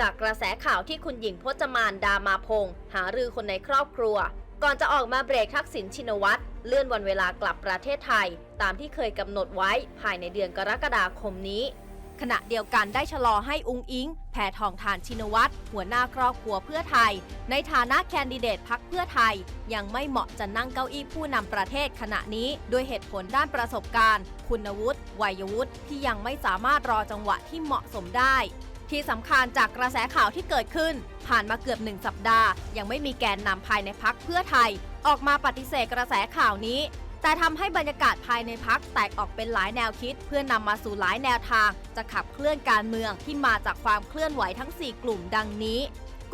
จากกระแสข่าวที่คุณหญิงพจมานดามาพงศ์หารือคนในครอบครัว ก่อนจะออกมาเบรกทักษิณชินวัตรเลื่อนวันเวลากลับประเทศไทย ตามที่เคยกำหนดไว้ภายในเดือนกรกฎาคมนี้ ขณะเดียวกันได้ชะลอให้อุงอิงแผ่ทองทานชินวัตรหัวหน้าครอบครัวเพื่อไทย ในฐานะแคนดิเดตพักเพื่อไทย ยังไม่เหมาะจะนั่งเก้าอี้ผู้นำประเทศขณะนี้ด้วยเหตุผลด้านประสบการณ์ คุณวุฒิวัยวุฒิที่ยังไม่สามารถรอจังหวะที่เหมาะสมได้ ที่สำคัญจากกระแสข่าวที่เกิดขึ้น ผ่านมาเกือบหนึ่งสัปดาห์ ยังไม่มีแกนนำภายในพักเพื่อไทย ออกมาปฏิเสธกระแสข่าวนี้ แต่ทำให้บรรยากาศภายในพักแตกออกเป็นหลายแนวคิด เพื่อนำมาสู่หลายแนวทาง จะขับเคลื่อนการเมืองที่มาจากความเคลื่อนไหวทั้ง 4 กลุ่มดังนี้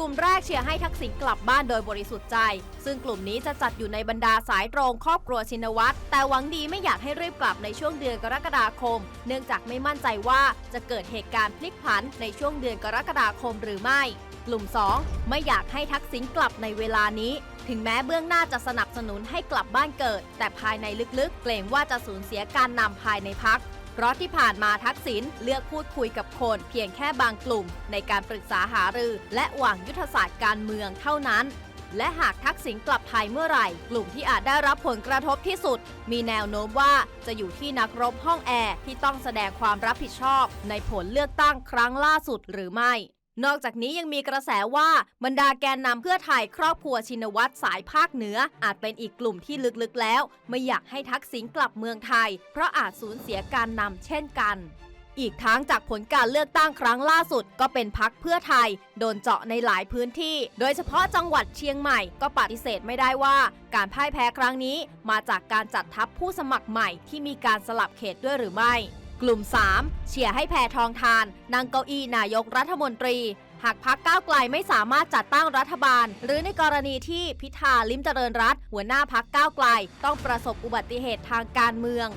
กลุ่มแรกเชียร์ให้ทักษิณกลับบ้านโดยบริสุทธิ์ใจ ซึ่งกลุ่มนี้จะจัดอยู่ในบรรดาสายตรงครอบครัวชินวัตรแต่หวังดีไม่อยากให้รีบกลับในช่วงเดือนกรกฎาคม เนื่องจากไม่มั่นใจว่าจะเกิดเหตุการณ์พลิกผันในช่วงเดือนกรกฎาคมหรือไม่ กลุ่ม 2 ไม่อยากให้ทักษิณกลับในเวลานี้ ถึงแม้เบื้องหน้าจะสนับสนุนให้กลับบ้านเกิด แต่ภายในลึกๆ เกรงว่าจะสูญเสียการนำภายในพัก ราะที่ผ่านมาทักษิณเลือกพูดคุยกับคนเพียงแค่บางกลุ่ม ในการปรึกษาหารือและวางยุทธศาสตร์การเมืองเท่านั้น และหากทักษิณกลับไทยเมื่อไหร่ กลุ่มที่อาจได้รับผลกระทบที่สุด มีแนวโน้มว่าจะอยู่ที่นักรบห้องแอร์ที่ต้องแสดงความรับผิดชอบ ในผลเลือกตั้งครั้งล่าสุดหรือไม่ นอกจากนี้ยังมีกระแสว่าบรรดาแกนนำเพื่อไทยครอบครัวชินวัตรสายภาคเหนือ อาจเป็นอีกกลุ่มที่ลึกๆแล้ว ไม่อยากให้ทักษิณกลับเมืองไทย เพราะอาจสูญเสียการนำเช่นกัน อีกทั้งจากผลการเลือกตั้งครั้งล่าสุด ก็เป็นพักเพื่อไทย โดนเจาะในหลายพื้นที่ โดยเฉพาะจังหวัดเชียงใหม่ก็ปฏิเสธไม่ได้ว่า การพ่ายแพ้ครั้งนี้ มาจากการจัดทัพผู้สมัครใหม่ที่มีการสลับเขตด้วยหรือไม่ กลุ่ม 3 เชียร์ให้แพทองทานนั่งเก้าอี้นายกรัฐมนตรี หากพักก้าวไกลไม่สามารถจัดตั้งรัฐบาล หรือในกรณีที่พิธาลิมเจริญรัตหัวหน้าพักก้าวไกล ต้องประสบอุบัติเหตุทางการเมือง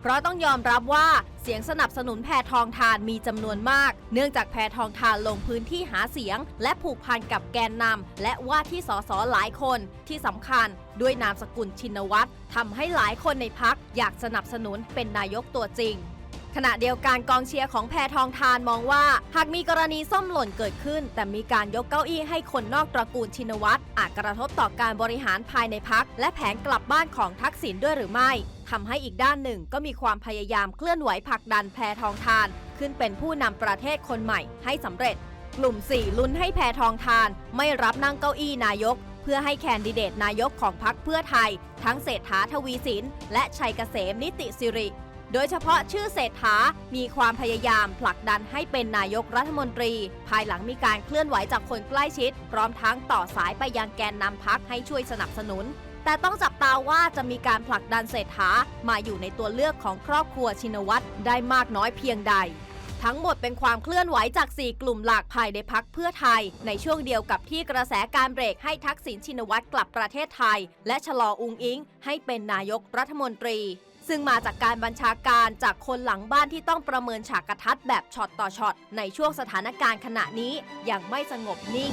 เพราะต้องยอมรับว่าเสียงสนับสนุนแพทองทานมีจำนวนมาก เนื่องจากแพทองทานลงพื้นที่หาเสียง และผูกพันกับแกนนำและว่าที่สสหลายคนที่สำคัญด้วยนามสกุลชินวัตรทำให้หลายคนในพักอยากสนับสนุนเป็นนายกตัวจริง ขณะเดียวกันกองเชียร์ของแพทองทานมองว่า หากมีกรณีส้มหล่นเกิดขึ้น แต่มีการยกเก้าอี้ให้คนนอกตระกูลชินวัตรอาจกระทบต่อการบริหารภายในพัก และแผนกลับบ้านของทักษิณด้วยหรือไม่ทำให้อีกด้านหนึ่งก็มีความพยายามเคลื่อนไหวผลักดันแพทองทาน ขึ้นเป็นผู้นำประเทศคนใหม่ให้สำเร็จ กลุ่ม 4 ลุ้นให้แพทองทาน ไม่รับนั่งเก้าอี้นายกเพื่อให้แคนดิเดตนายกของพรรคเพื่อไทย ทั้งเศรษฐาทวีสิน และชัยเกษมนิติสิริ โดยเฉพาะชื่อเศรษฐา มีความพยายามผลักดันให้เป็นนายกรัฐมนตรี ภายหลังมีการเคลื่อนไหวจากคนใกล้ชิด พร้อมทั้งต่อสายไปยังแกนนำพักให้ช่วยสนับสนุน แต่ต้องจับตาว่าจะมีการผลักดันเศรษฐา มาอยู่ในตัวเลือกของครอบครัวชินวัตรได้มากน้อยเพียงใด ทั้งหมดเป็นความเคลื่อนไหวจาก 4 กลุ่มหลักภายในพักเพื่อไทย ในช่วงเดียวกับที่กระแสการเบรกให้ทักษิณชินวัตรกลับประเทศไทย และชะลออุงอิง ให้เป็นนายกรัฐมนตรี ซึ่งมาจากการบัญชาการจากคนหลังบ้านที่ต้องประเมินฉากกระทัดแบบช็อตต่อช็อตในช่วงสถานการณ์ขณะนี้อย่างไม่สงบนิ่ง